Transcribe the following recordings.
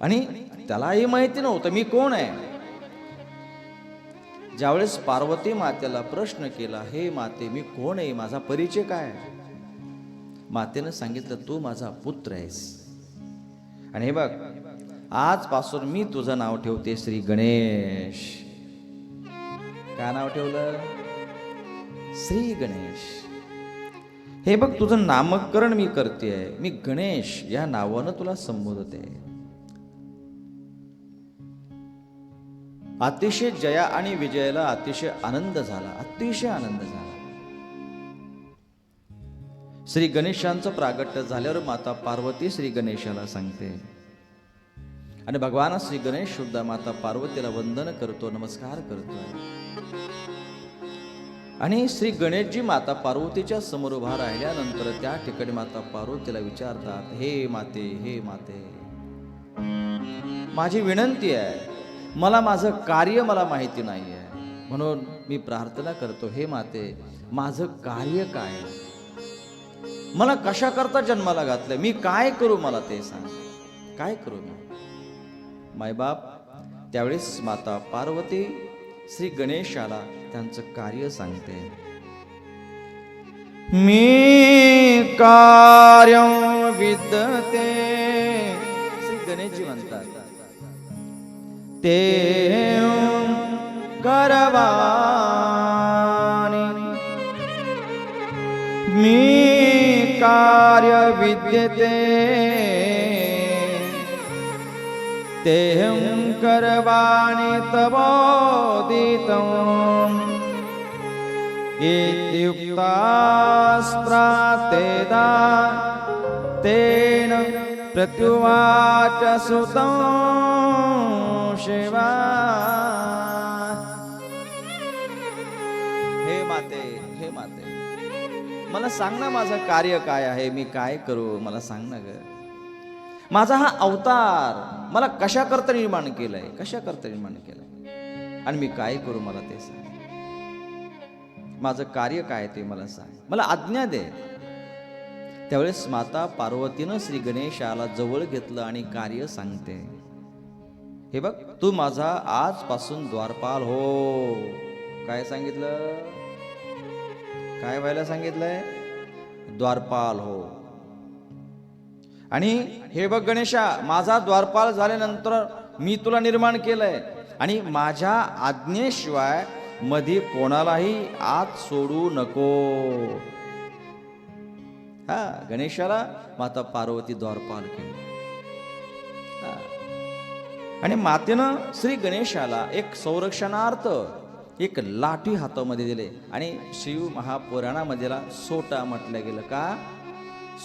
आणि त्यालाही माहिती नव्हतं मी कोण आहे? ज्यावेळेस पार्वती मातेला प्रश्न केला हे माते मी कोण आहे? माझा परिचय काय मातेनं सांगितलं तू माझा पुत्र आहेस. आणि हे बघ आजपासून मी तुझं नाव ठेवते श्री गणेश. काय नाव ठेवलं? श्री गणेश. हे बघ तुझं नामकरण मी करते मी गणेश या नावानं तुला संबोधते. अतिशय जया आणि विजयाला अतिशय आनंद झाला अतिशय आनंद झाला. श्री गणेशांचं प्रागट्य झाल्यावर माता पार्वती श्री गणेशाला सांगते. आणि भगवान श्री गणेश सुद्धा माता पार्वतीला वंदन करतो नमस्कार करतो. आणि श्री गणेशजी माता पार्वतीच्या समोर उभा राहिल्यानंतर त्या ठिकाणी माता पार्वतीला विचारतात हे माते हे माते माझी विनंती आहे मला माझं कार्य मला माहिती नाही आहे म्हणून मी प्रार्थना करतो हे माते माझं कार्य काय मला कशा करता जन्माला घातलं मी काय करू मला ते सांग. काय करू मी? मायबाप त्यावेळेस माता पार्वती श्री गणेशाला त्यांचं कार्य सांगते. मी कार्य विद्यते. श्री गणेशजी म्हणते. ते करवानी मी कार्य विद्यते तेहं करवाणि तवोदितम्। इत्युक्तास्त्रातेदा तेन प्रत्युवाच सुतं शिवा हे माते हे माते. मला सांग ना माझं कार्य काय आहे मी काय करू मला सांग ना ग. माझा हा अवतार मला कशा करता निर्माण केलंय कशा करता निर्माण केलंय? आणि मी काय करू मला ते सांग. माझं कार्य काय ते मला सांग. मला आज्ञा दे. त्यावेळेस माता पार्वतीनं श्री गणेशाला जवळ घेतलं आणि कार्य सांगते. हे बघ तू माझा आजपासून द्वारपाल हो. काय सांगितलं? काय व्हायला सांगितलंय? द्वारपाल हो. आणि हे बघ गणेशा माझा द्वारपाल झाल्यानंतर मी तुला निर्माण केलंय. आणि माझ्या आज्ञेशिवायमध्ये कोणालाही आत सोडू नको. हा गणेशाला माता पार्वती द्वारपाल केली. आणि मातेनं श्री गणेशाला एक संरक्षणार्थ एक लाठी हातामध्ये दिले. आणि शिव महापुराणामध्ये सोटा म्हटलं गेलं का?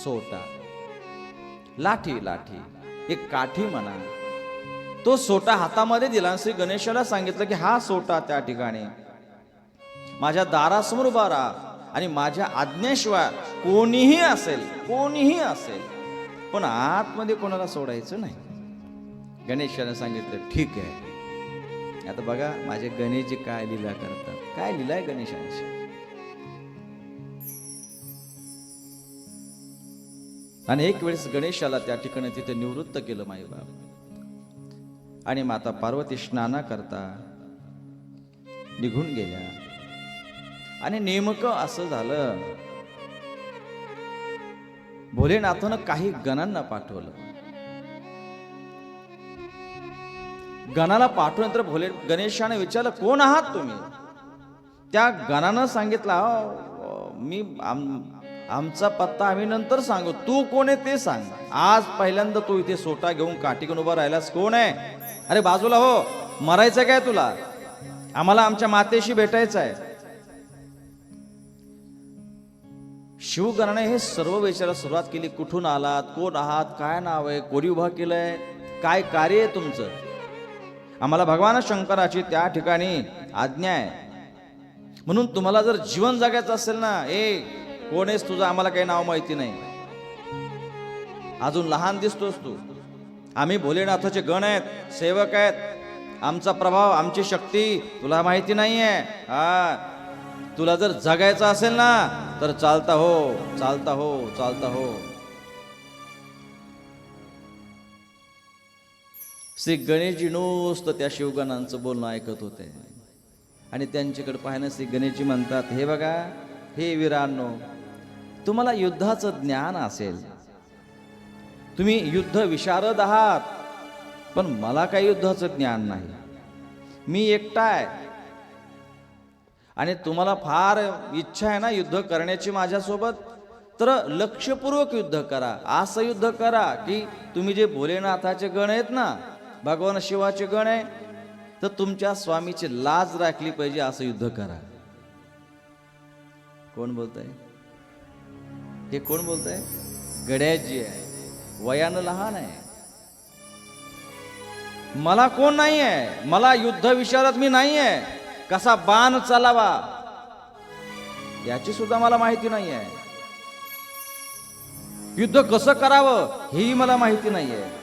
सोटा. लाठी लाठी. एक काठी म्हणा. तो सोटा हातामध्ये दिला आणि श्री गणेशाला सांगितलं की हा सोटा त्या ठिकाणी. माझ्या दारासमोर उभा राहा आणि माझ्या आज्ञेशिवाय कोणीही असेल कोणीही असेल पण आतमध्ये कोणाला सोडायचं नाही. गणेशाने सांगितलं ठीक आहे. आता बघा माझे गणेशजी काय लिला करतात. काय लीला आहे गणेशांची? आणि एक वेळेस गणेशाला त्या ठिकाणी तिथे निवृत्त केलं माईबाप आणि माता पार्वती स्नाना करता निघून गेल्या. आणि नेमकं असं झालं भोलेनाथानं काही गणांना पाठवलं. गणाला पाठवून तर भोले गणेशाने विचारलं कोण आहात तुम्ही? त्या गणानं सांगितलं मी आम- आमचा पत्ता आम्ही नंतर सांगू. तू कोण आहे ते सांग. आज पहिल्यांदा तू इथे सोटा घेऊन काठी घेऊन उभा राहिलास कोण आहे? अरे बाजूला हो. मरायचं काय तुला? आम्हाला आमच्या मातेशी भेटायचं आहे शिवगणाने हे सर्व विचारायला सुरुवात केली. कुठून आलात? कोण आहात? काय नाव आहे? कोणी उभा केलंय? काय कार्य आहे तुमचं? आम्हाला भगवान शंकराची त्या ठिकाणी आज्ञा आहे. म्हणून तुम्हाला जर जीवन जगायचं असेल ना ए कोण आहेस तुझं? आम्हाला काही नाव माहिती नाही. अजून लहान दिसतोस तू. आम्ही भोलेनाथाचे गण आहेत सेवक आहेत. आमचा प्रभाव आमची शक्ती तुला माहिती नाही आहे हा तुला जर जगायचं असेल ना तर चालता हो चालता हो चालता हो. श्री गणेशजी नुसतं त्या शिवगणांचं बोलणं ऐकत होते. आणि त्यांच्याकडे पाहणं श्री गणेशजी म्हणतात हे बघा हे वीरांनो तुम्हाला युद्धाचं ज्ञान असेल. तुम्ही युद्ध विशारद आहात पण मला काही युद्धाचं ज्ञान नाही. मी एकटा आहे. आणि तुम्हाला फार इच्छा आहे ना युद्ध करण्याची माझ्यासोबत? तर लक्षपूर्वक युद्ध करा असं युद्ध करा की तुम्ही जे भोलेनाथाचे गण आहेत ना भगवान शिवाचे गण आहे तर तुमच्या स्वामीची लाज राखली पाहिजे असं युद्ध करा. कोण बोलतंय? हे कोण बोलतंय? गड्याजी आहे. वयानं लहान आहे. मला कोण नाही आहे? मला युद्ध विचारत मी नाही आहे. कसा बाण चालावा? याची सुद्धा मला माहिती नाही आहे. युद्ध कसं करावं हेही मला माहिती नाही आहे.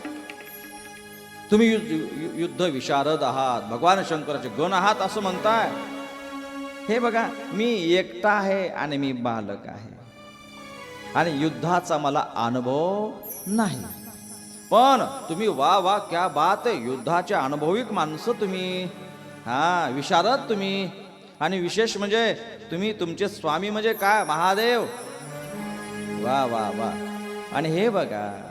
तुम्ही यु- यु- युद्ध विशारद आहात भगवान शंकराचे गण आहात असं म्हणताय. हे बघा मी एकटा आहे आणि मी बालक आहे. आणि युद्धाचा मला अनुभव नाही. पण तुम्ही वा वा क्या बात आहे. युद्धाचे अनुभविक माणसं तुम्ही. हा विशारद तुम्ही. आणि विशेष म्हणजे तुम्ही तुमचे स्वामी म्हणजे काय? महादेव. वा वा वा. आणि हे बघा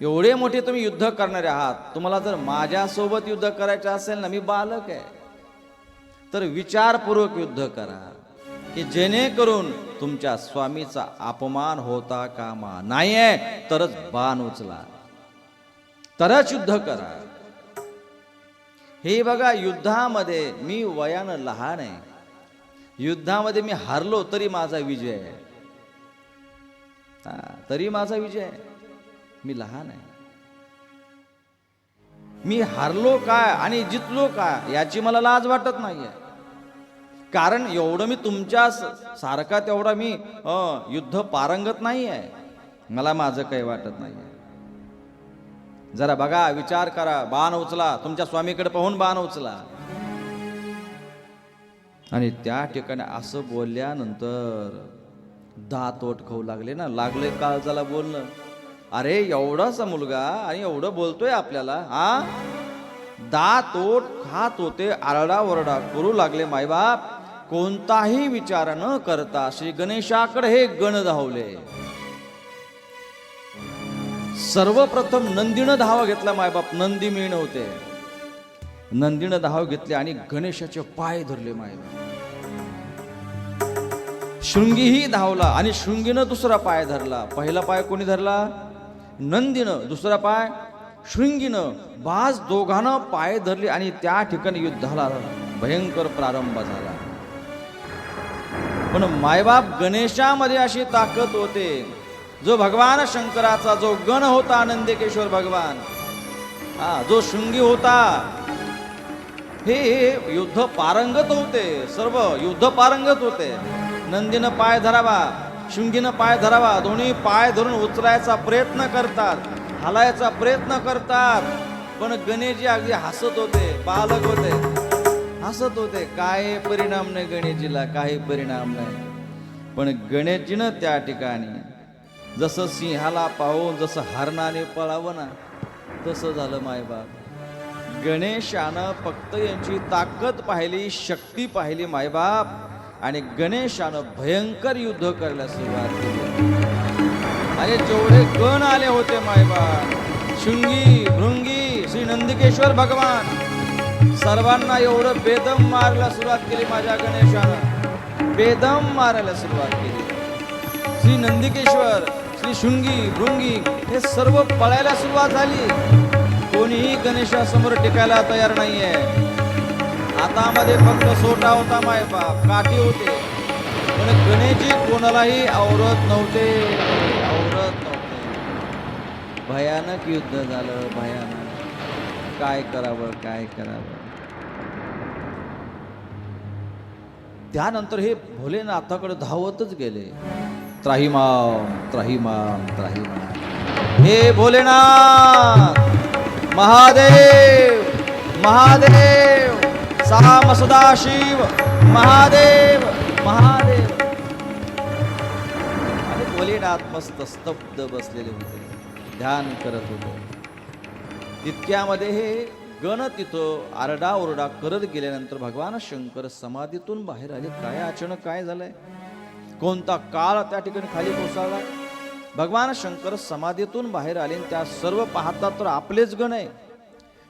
एवढे मोठे तुम्ही युद्ध करणारे आहात. तुम्हाला जर माझ्यासोबत युद्ध करायचं असेल ना मी बालक आहे. तर विचारपूर्वक युद्ध करा की जेणेकरून तुमच्या स्वामीचा अपमान होता कामा नाही आहे तरच बाण उचला. तरच युद्ध करा. हे बघा युद्धामध्ये मी वयानं लहान आहे. युद्धामध्ये मी हारलो तरी माझा विजय आहे. हा, तरी माझा विजय आहे. मी लहान आहे. मी हारलो काय आणि जितलो काय याची मला लाज वाटत नाहीये. कारण एवढं मी तुमच्या सारखा तेवढा मी युद्ध पारंगत नाही आहे मला माझं काही वाटत नाही जरा बघा विचार करा बाण उचला तुमच्या स्वामीकडे पाहून बाण उचला. आणि त्या ठिकाणी असं बोलल्यानंतर दात ओठ खाऊ लागले ना लागले काळजाला बोलणं. अरे एवढासा मुलगा आणि एवढं बोलतोय आपल्याला हा? दात ओठ खात होते आरडा ओरडा करू लागले मायबाप. कोणताही विचार न करता श्री गणेशाकडे हे गण धावले. सर्वप्रथम नंदीनं धाव घेतला मायबाप नंदी मिळण होते. नंदीनं धाव घेतले आणि गणेशाचे पाय धरले मायबाप. शृंगीही धावला आणि शृंगीनं दुसरा पाय धरला. पहिला पाय कोणी धरला? नंदीनं दुसरा पाय शृंगीनं बाज दोघांना पाय धरले आणि त्या ठिकाणी युद्धाला भयंकर प्रारंभ झाला. पण मायबाप गणेशामध्ये अशी ताकद होते. जो भगवान शंकराचा जो गण होता नंदिकेश्वर भगवान हा जो शृंगी होता हे युद्ध पारंगत होते. सर्व युद्ध पारंगत होते. नंदीनं पाय धरावा. शृंगीनं पाय धरावा. दोन्ही पाय धरून उचलायचा प्रयत्न करतात. हलायचा प्रयत्न करतात. पण गणेशजी अगदी हसत होते. बालक होते. हसत होते. काही परिणाम नाही गणेशजीला काही परिणाम नाही. पण गणेशजीनं त्या ठिकाणी जसं सिंहाला पाहून जसं हरणाने पळावं ना तसं झालं मायबाप. गणेशानं फक्त यांची ताकद पाहिली शक्ती पाहिली मायबाप. आणि गणेशानं भयंकर युद्ध करायला सुरुवात केली. आणि जेवढे गण आले होते मायबा शृंगी भृंगी श्री नंदिकेश्वर भगवान. सर्वांना एवढं बेदम मारायला सुरुवात केली माझ्या गणेशानं. बेदम मारायला सुरुवात केली. श्री नंदिकेश्वर श्री शृंगी भृंगी हे सर्व पळायला सुरुवात झाली. कोणीही गणेशासमोर टिकायला तयार नाहीये. हातामध्ये फक्त सोटा होता मायबाप काठी होते. पण गणेशजी कोणालाही आवरत नव्हते. आवरत नव्हते. भयानक युद्ध झालं भयानक. काय करावं काय करावं? त्यानंतर हे भोलेनाथाकडे धावतच गेले. त्राहिमाम त्राहिमाम त्राहिमाम. हे भोलेनाथ! महादेव! महादेव! साम सदाशिव महादेव महादेव. आणि भोलेनाथ मस्त स्तब्ध बसलेले होते. ध्यान करत होते. तितक्यामध्ये हे गण तिथं आरडाओरडा करत गेल्यानंतर भगवान शंकर समाधीतून बाहेर आले. काय अचानक काय झालंय? कोणता काळ त्या ठिकाणी खाली कोसळलाय भगवान शंकर समाधीतून बाहेर आले त्या सर्व पाहतात तर आपलेच गण आहे.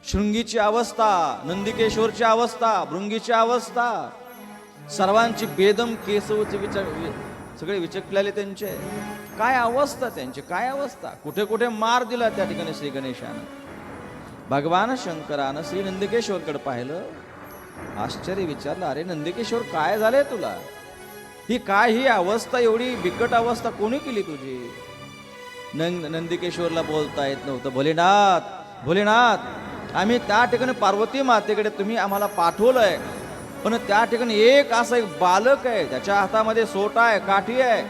शृंगीची अवस्था नंदिकेश्वरची अवस्था भृंगीची अवस्था. सर्वांची बेदम केसवचे विचार सगळे विचकलेले त्यांचे. काय अवस्था त्यांची? काय अवस्था? कुठे कुठे मार दिला त्या ठिकाणी श्री गणेशानं? भगवान शंकरानं श्री नंदिकेश्वरकडे पाहिलं. आश्चर्य विचारलं अरे नंदिकेश्वर काय झालंय तुला? ही काय ही अवस्था एवढी बिकट अवस्था कोणी केली तुझी? नंद नंदिकेश्वरला बोलता येत नव्हतं. भोलेनाथ भोलेनाथ आम्ही त्या ठिकाणी पार्वती मातेकडे तुम्ही आम्हाला पाठवलं आहे पण त्या ठिकाणी एक असा एक बालक आहे त्याच्या हातामध्ये सोटा आहे काठी आहे.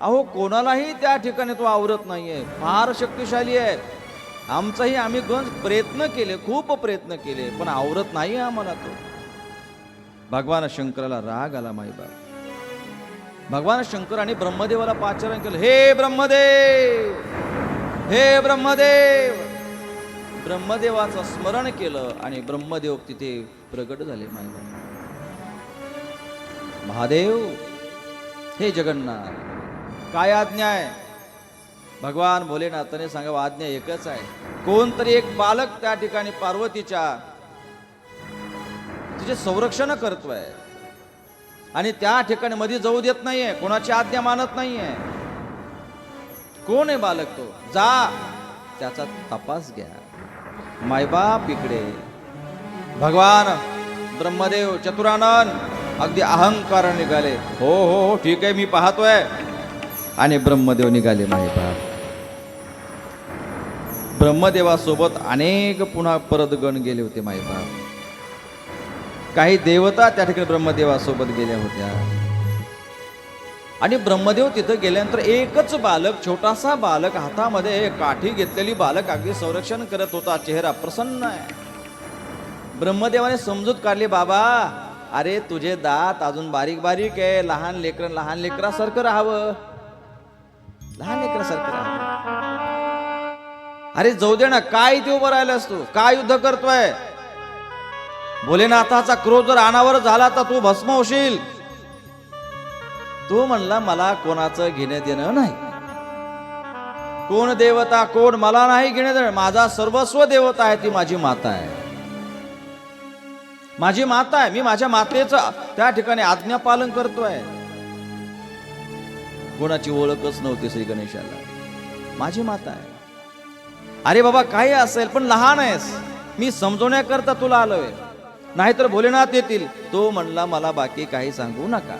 अहो कोणालाही त्या ठिकाणी तो आवरत नाहीये. फार शक्तिशाली आहे. आमचाही आम्ही गंज प्रयत्न केले खूप प्रयत्न केले पण आवरत नाही आम्हाला तो. भगवान शंकराला राग आला माईबा भगवान शंकर आणि ब्रह्मदेवाला पाचारण केलं. हे ब्रह्मदेव! हे ब्रह्मदेव! ब्रह्मदेवाचं स्मरण केलं आणि ब्रह्मदेव तिथे प्रगट झाले माईबा महादेव हे जगन्नाथ काय आज्ञा आहे? भगवान भोलेनाथाने सांगा आज्ञा एकच आहे. कोणतरी एक बालक त्या ठिकाणी पार्वतीच्या तिचे संरक्षण करतोय. आणि त्या ठिकाणी मध्ये जाऊ देत नाहीये कोणाची आज्ञा मानत नाहीये. कोण आहे बालक तो? जा त्याचा तपास घ्या. मायबाप इकडे. भगवान ब्रह्मदेव चतुरानंद अगदी अहंकार निघाले. हो हो हो ठीक आहे मी पाहतोय. आणि ब्रह्मदेव निघाले मायबाप. ब्रह्मदेवासोबत अनेक पुन्हा परत गण गेले होते मायबाप. काही देवता त्या ठिकाणी ब्रह्मदेवासोबत गेल्या होत्या. आणि ब्रह्मदेव तिथं गेल्यानंतर एकच बालक छोटासा बालक हातामध्ये काठी घेतलेली बालक अगदी संरक्षण करत होता. चेहरा प्रसन्न आहे. ब्रह्मदेवाने समजूत काढली बाबा अरे तुझे दात अजून बारीक बारीक आहे. लहान लेकर लहान लेकरासारखं राहावं. लहान लेकरासारखं राहावं. अरे जाऊ दे ना काय इथे उभं राहिलास तू? काय युद्ध करतोय? भोलेनाथाचा क्रोध जर अनावर झाला तर तू भस्म होशील. तो म्हणला मला कोणाचं घेणं देणं नाही. कोण देवता कोण मला नाही घेणं देणं माझा सर्वस्व देवता आहे ती माझी माता आहे. माझी माता आहे? मी माझ्या मातेचं त्या ठिकाणी आज्ञापालन करतोय. कोणाची ओळखच नव्हती श्री गणेशाला. माझी माता आहे. अरे बाबा काही असेल पण लहान आहेस. मी समजवण्याकरता तुला आलोय. नाहीतर भोलेनाथ येतील. तो म्हणला मला बाकी काही सांगू नका.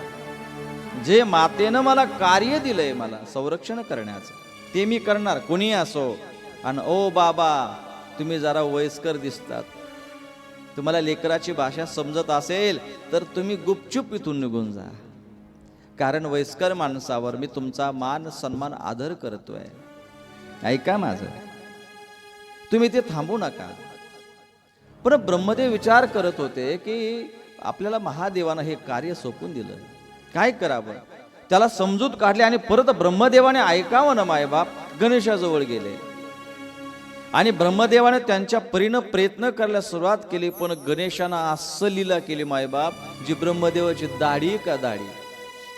जे मातेनं मला कार्य दिलंय मला संरक्षण करण्याचं ते मी करणार. कोणी असो. आणि ओ बाबा तुम्ही जरा वयस्कर दिसतात. तुम्हाला लेकराची भाषा समजत असेल तर तुम्ही गुपचूप इथून निघून जा. कारण वयस्कर माणसावर मी तुमचा मान सन्मान आदर करतोय. ऐका माझं. तुम्ही ते थांबू नका. पण ब्रह्मदेव विचार करत होते की आपल्याला महादेवानं हे कार्य सोपून दिलं. काय करावं त्याला समजूत काढले आणि परत ब्रह्मदेवाने ऐकावं ना मायबाप गणेशाजवळ गेले. आणि ब्रह्मदेवाने त्यांच्या परीनं प्रयत्न करायला सुरुवात केली पण गणेशानं असं लीला केली मायबाप जी ब्रह्मदेवाची दाढी का दाढी?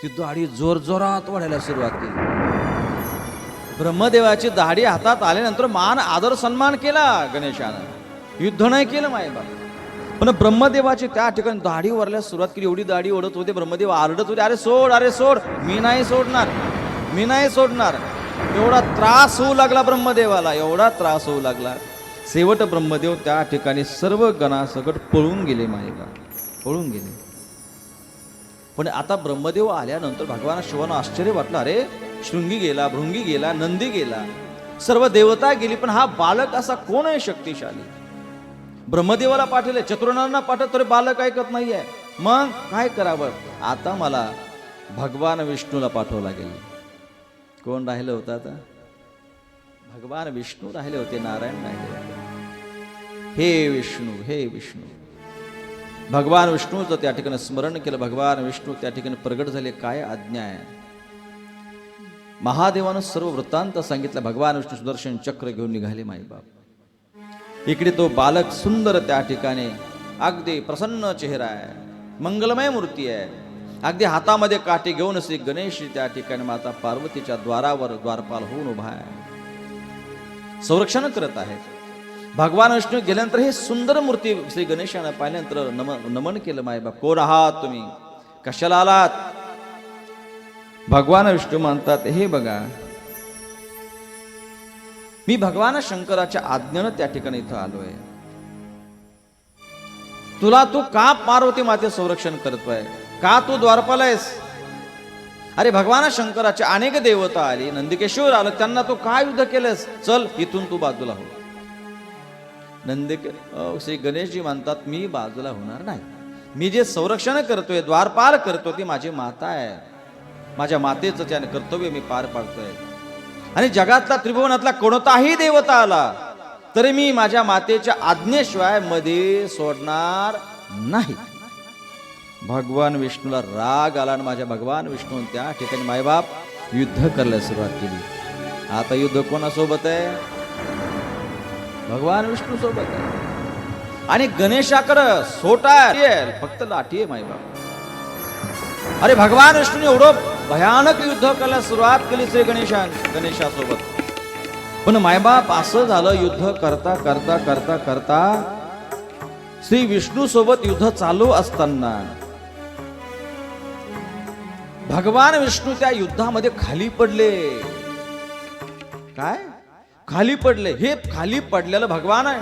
ती दाढी जोर जोरात वाढायला सुरुवात केली. ब्रह्मदेवाची दाढी हातात आल्यानंतर मान आदर सन्मान केला गणेशानं. युद्ध नाही केलं मायबाप पण ब्रह्मदेवाची त्या ठिकाणी दाढी वरल्यास सुरुवात केली. एवढी दाढी ओढत होते ब्रह्मदेव आरडत होते अरे सोड अरे सोड मी नाही सोडणार मी नाही सोडणार. एवढा त्रास होऊ लागला ब्रह्मदेवाला एवढा त्रास होऊ लागला. शेवट ब्रह्मदेव त्या ठिकाणी सर्व गणासकट पळून गेले मायेला पळून गेले. पण आता ब्रह्मदेव आल्यानंतर भगवान शिवानं आश्चर्य वाटलं अरे शृंगी गेला भृंगी गेला नंदी गेला सर्व देवता गेली पण हा बालक असा कोण आहे शक्तिशाली? ब्रह्मदेवाला पाठवले चतुर्णांना पाठवत तरी बालक ऐकत नाहीये. मग काय करावं? आता मला भगवान विष्णूला पाठवावं लागेल. कोण राहिलं होतं आता? भगवान विष्णू राहिले होते नारायण राहिले होते. हे विष्णू हे विष्णू. भगवान विष्णूचं त्या ठिकाणी स्मरण केलं. भगवान विष्णू त्या ठिकाणी प्रगट झाले. काय आज्ञा आहे महादेवानं सर्व वृत्तांत सांगितलं. भगवान विष्णू सुदर्शन चक्र घेऊन निघाले माईबाप. इकडे तो बालक सुंदर त्या ठिकाणी अगदी प्रसन्न चेहरा आहे मंगलमय मूर्ती आहे. अगदी हातामध्ये काठी घेऊन श्री गणेश त्या ठिकाणी माता पार्वतीच्या द्वारावर द्वारपाल होऊन उभा आहे. संरक्षण करत आहेत. भगवान विष्णू गेल्यानंतर हे सुंदर मूर्ती श्री गणेशानं पाहिल्यानंतर नम नमन केलं मायबाप कोण आहात तुम्ही? कशाला आलात? भगवान विष्णू म्हणतात हे बघा मी भगवान शंकराच्या आज्ञेनं त्या ठिकाणी इथं आलोय. तुला तू का पार्वती माते संरक्षण करतोय का तू द्वारपाल आहेस? अरे भगवान शंकराचे अनेक देवता आली नंदिकेश्वर आलं त्यांना तू काय युद्ध केलंस? चल इथून तू बाजूला हो. नंदिके श्री गणेशजी म्हणतात मी बाजूला होणार नाही. मी जे संरक्षण करतोय द्वारपाल करतो ती माझी माता आहे. माझ्या मातेचं त्याने कर्तव्य मी पार पाडतोय. आणि जगातला त्रिभुवनातला कोणताही देवता आला तरी मी माझ्या मातेच्या आज्ञेशिवायमध्ये सोडणार नाही. भगवान विष्णूला राग आला आणि माझ्या भगवान विष्णू त्या ठिकाणी मायबाप युद्ध करायला सुरुवात केली. आता युद्ध कोणासोबत आहे? भगवान विष्णू सोबत आहे. आणि गणेशाकडं सोटा फक्त लाठी आहे मायबाप. अरे भगवान विष्णूने एवढं भयानक युद्ध करायला सुरुवात केली श्री गणेशा गणेशासोबत. पण मायबाप असं झालं युद्ध करता करता करता करता श्री विष्णू सोबत युद्ध चालू असताना भगवान विष्णू त्या युद्धामध्ये खाली पडले. काय? खाली पडले. हे खाली पडलेलं भगवान आहे.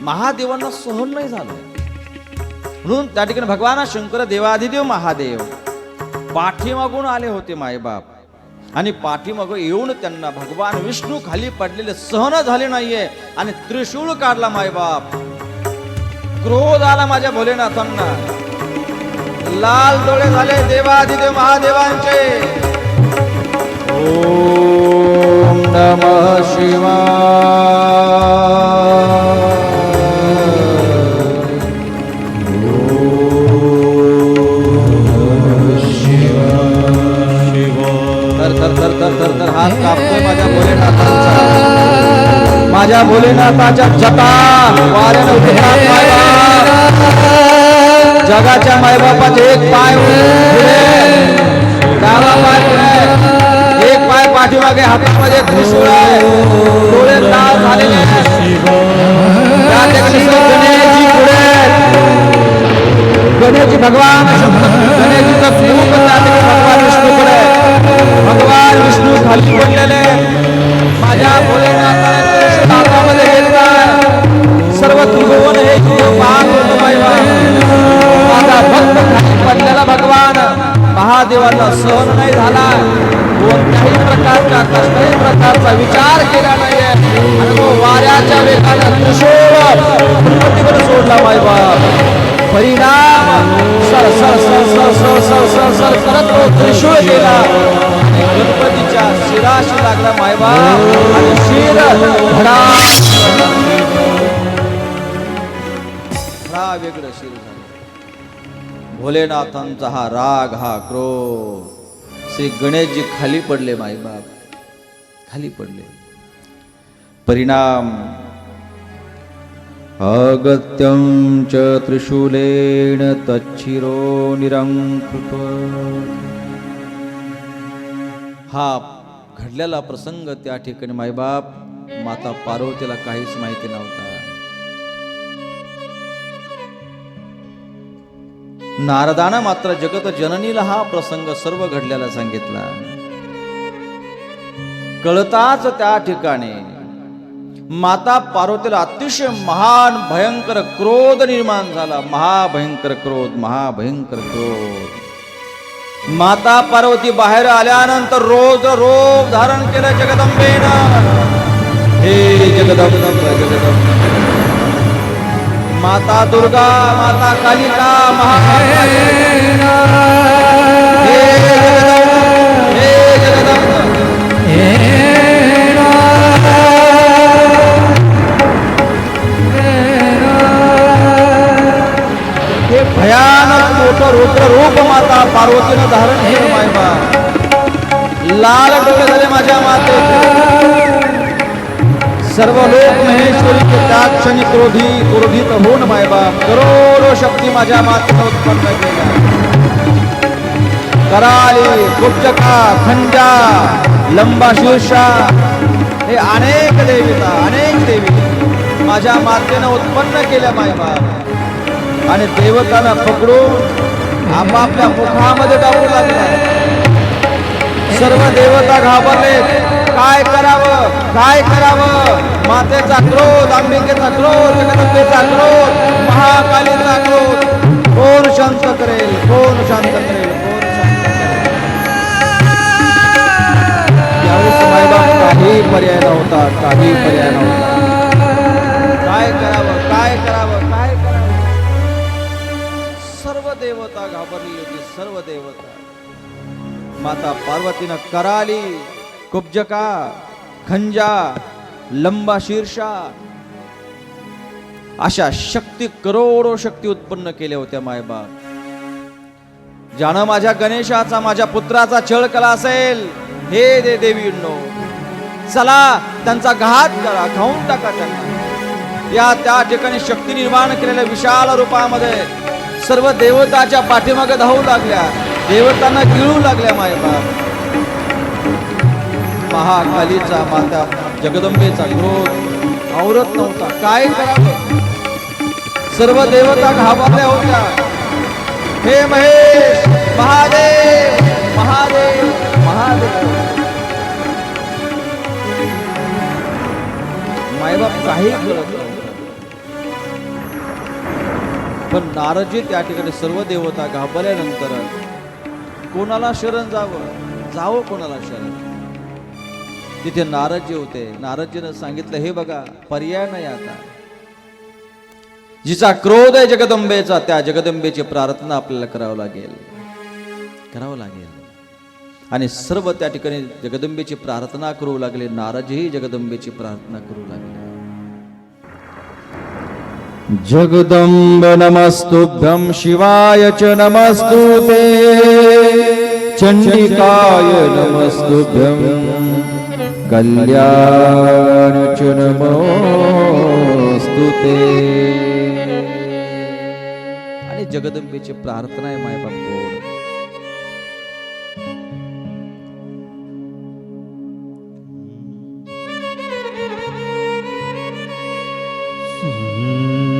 महादेवांना सहन नाही झालं. म्हणून त्या ठिकाणी भगवान शंकर देवाधिदेव महादेव. पाठीमागून आले होते मायबाप. आणि पाठीमागं येऊन त्यांना भगवान विष्णू खाली पडलेले सहन झाले नाहीये. आणि त्रिशूळ काढला मायबाप. क्रोध आला माझ्या भोलेनाथांना. लाल डोळे झाले देवाधिदेव महादेवांचे. भोलेनाथाच्या जटा वाऱ्यानं जगाच्या मायबापाचे एक पाय डावा पाय एक पाय पाठीमागे हातामध्ये गणेश आहे. डोळे लाल झालेले गणेशजी पुढे गणेशजी भगवान. गणेशजीचं भोलेनाथांचा हा राग हा क्रोध. श्री गणेशजी खाली पडले माईबाप खाली पडले. परिणाम. अगत्यं च त्रिशूलेन तच्छिरो निरंकृत हा घडलेला प्रसंग त्या ठिकाणी मायबाप माता पार्वतीला काहीच माहिती नव्हता. नारदानं मात्र जगत जननीला हा प्रसंग सर्व घडलेला सांगितला. कळताच त्या ठिकाणी माता पार्वतीला अतिशय महान भयंकर क्रोध निर्माण झाला. महाभयंकर क्रोध महाभयंकर क्रोध. माता पार्वती बाहेर आल्यानंतर रोज रोग धारण केलं जगदंबेनं. हे जगदंब जगदंब माता दुर्गा माता कालिका महा हे भयानक मोठं रुद्र रूप माता पार्वतीनं धारण केलं मायबा लाल डोळे झाले माझ्या मातेचे. सर्व लोक महेश्वरी त्या क्षणी क्रोधी क्रोधित होऊन मायबाप करोडो शक्ती माझ्या मातेनं उत्पन्न केल्या कराली कुब्जका खंजा लंबा शीर्षा हे अनेक देविता अनेक देवी माझ्या मातेनं उत्पन्न केल्या मायबाप आणि देवतांना पकडून आपापल्या मुखामध्ये टाकू लागला. सर्व देवता घाबरलेत. काय करावं? काय करावं? मातेचा क्रोध अंबिकेचा क्रोध जगदंबेचा क्रोध महाकालीचा क्रोध. कोण शांत करेल? कोण शांत करेल? कोण शांत करेल? यावेळेस काही पर्याय नव्हता काही पर्याय नव्हता. काय करावं? काय करावं? काय करावं? सर्व देवता घाबरली होती सर्व देवता. माता पार्वतीनं कराली. कुब्जका खंजा लंबा शीर्षा अशा शक्ती करोडो शक्ती उत्पन्न केल्या होत्या मायबाप. ज्यानं माझ्या गणेशाचा माझ्या पुत्राचा छळ कला असेल हे दे देवींनो. चला त्यांचा घात करा खाऊन टाका त्यांना. या त्या ठिकाणी शक्ती निर्माण केलेल्या विशाल रूपामध्ये सर्व देवताच्या पाठीमागे धावू लागल्या. देवतांना गिळू लागल्या मायबाप. महाकालीचा माता जगदंबेचा क्रोध आवरत नव्हता. काय करावं? सर्व देवता घाबरल्या होत्या. हे महेश महादेव महादेव महादेव. मायबाप काही करत पण नारजी त्या ठिकाणी सर्व देवता घाबरल्यानंतर कोणाला शरण जावं? जावं कोणाला शरण? तिथे नारदजी होते. नारदजीनं सांगितलं हे बघा पर्याय नाही आता. जिचा क्रोध आहे जगदंबेचा त्या जगदंबेची प्रार्थना आपल्याला करावं लागेल. करावं लागेल. आणि सर्व त्या ठिकाणी जगदंबेची प्रार्थना करू लागले नारदही जगदंबेची प्रार्थना करू लागले. जगदंब नमस्तुभ्यं शिवाय च नमस्तुते चण्डिकाय नमस्तुभ्यं कल्याण चुनमोस्तुते आणि जगदंबेची प्रार्थना आहे माय गोड Mm-hmm.